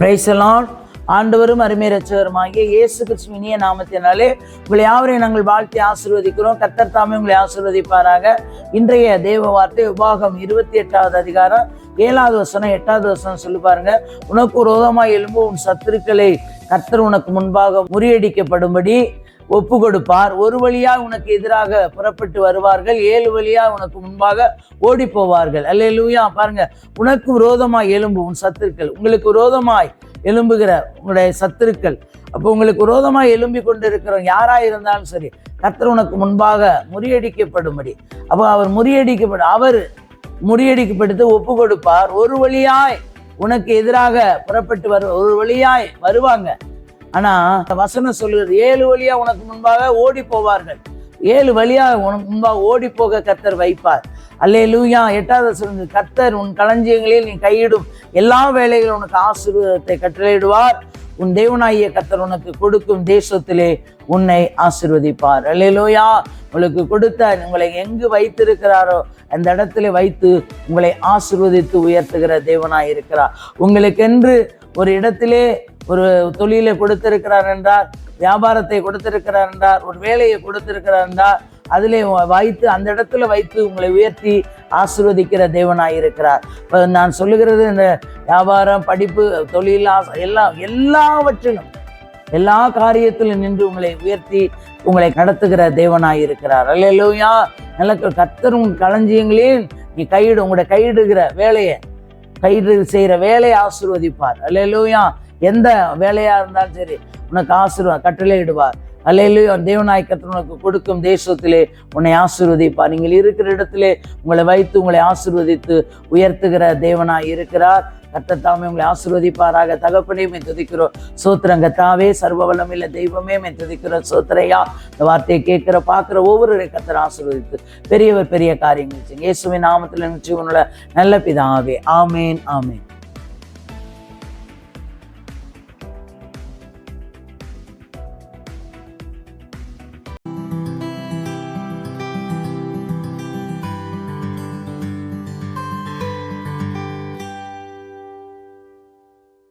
பிரைசலான் ஆண்டவரும் அருமை ரச்சவருமாகிய இயேசு கிருஷ்ணிய நாமத்தினாலே உங்களை யாவரையும் நாங்கள் வாழ்த்தி ஆசிர்வதிக்கிறோம். கத்தர் தாமே உங்களை ஆசிர்வதிப்பாராக. இன்றைய தேவ வார்த்தை உபாகம் இருபத்தி எட்டாவது அதிகாரம் ஏழாவது வசனம் எட்டாவது வசனம் சொல்லி பாருங்க. உனக்கு விரோதமாய் எழும்பும் உன் சத்துருக்களை. கர்த்தர் உனக்கு முன்பாக முறியடிக்கப்படும்படி ஒப்பு கொடுப்பார் ஒரு வழியா உனக்கு எதிராக புறப்பட்டு வருவார்கள் ஏழு வழியா உனக்கு முன்பாக ஓடி போவார்கள் அல்லேலூயா. பாருங்க உனக்கு விரோதமாய் எலும்பு உன் சத்துருக்கள். உங்களுக்கு விரோதமாய் எழும்புகிற உங்களுடைய சத்துருக்கள். அப்போ உங்களுக்கு விரோதமாய் எழும்பி இருக்கிறோம் யாராக இருந்தாலும் சரி கர்த்தர் உனக்கு முன்பாக முறியடிக்கப்படும்படி. அப்போ அவர் முறியடிக்கப்படும் அவர் முறியடிக்கப்படுத்து ஒப்பு கொடுப்பார் ஒரு வழியாய் உனக்கு எதிராக புறப்பட்டு வரு ஒரு வழியாய் வருவாங்க. ஆனா வசனம் சொல்லுகிறது ஏழு வழியா உனக்கு முன்பாக ஓடி போவார்கள். ஏழு வழியா உனக்கு முன்பாக ஓடி போக கத்தர் வைப்பார். அல்லே லூயா எட்டாவது சொல்லுங்க கத்தர் உன் களஞ்சியங்களில் நீ கையிடும் எல்லா வேலைகளும் உனக்கு ஆசீர்வாதத்தை கட்டளையிடுவார். உன் தேவனாகிய கத்தர் உனக்கு கொடுக்கும் தேசத்திலே உன்னை ஆசிர்வதிப்பார். அல்லையிலோயா உங்களுக்கு கொடுத்த உங்களை எங்கு வைத்திருக்கிறாரோ அந்த இடத்துல வைத்து உங்களை ஆசீர்வதித்து உயர்த்துகிற தேவனாய் இருக்கிறார் உங்களுக்கென்று ஒரு இடத்திலே ஒரு தொழிலை கொடுத்திருக்கிறார் என்றார் வியாபாரத்தை கொடுத்திருக்கிறார் என்றார் ஒரு வேலையை கொடுத்திருக்கிறார் என்றார் அதிலே வைத்து அந்த இடத்துல வைத்து உங்களை உயர்த்தி ஆசிர்வதிக்கிற தேவனாயிருக்கிறார் இப்போ நான் சொல்லுகிறது இந்த வியாபாரம் படிப்பு தொழில் ஆசை எல்லாம் எல்லாவற்றிலும் எல்லா காரியத்திலும் நின்று உங்களை உயர்த்தி உங்களை கடத்துகிற தேவனாயிருக்கிறார் அல்லையா நல்ல கத்தரும் களஞ்சியங்களையும் நீ கையிடு உங்களோட கையிடுகிற வேலையை கைது செய்கிற வேலையை ஆசிர்வதிப்பார். அல்லையா எந்த வேலையாக இருந்தாலும் சரி உனக்கு ஆசீர்வாத கட்டளையிடுவார் அல்லையிலேயோ தேவனாய் கர்த்தர் உனக்கு கொடுக்கும் தேசத்திலே உன்னை ஆசீர்வதிப்பார் நீங்கள் இருக்கிற இடத்திலே உங்களை வைத்து உங்களை ஆசீர்வதித்து உயர்த்துகிற தேவனாய் இருக்கிறார். கர்த்தர் உங்களை ஆசிர்வதிப்பாராக. தகப்பனையும் துதிக்கிறோம். சோத்திரங்க தாவே சர்வ வல்லமில்ல தெய்வமே மே துதிக்கிறோம். சோத்திரையா இந்த வார்த்தையை கேட்கிற பார்க்குற ஒவ்வொரு கர்த்தர் ஆசிர்வதித்து பெரியவர் பெரிய காரியங்கள் இயேசுவின் நாமத்தில் நிச்சயம் நல்ல பிதாவே. ஆமேன் ஆமேன்.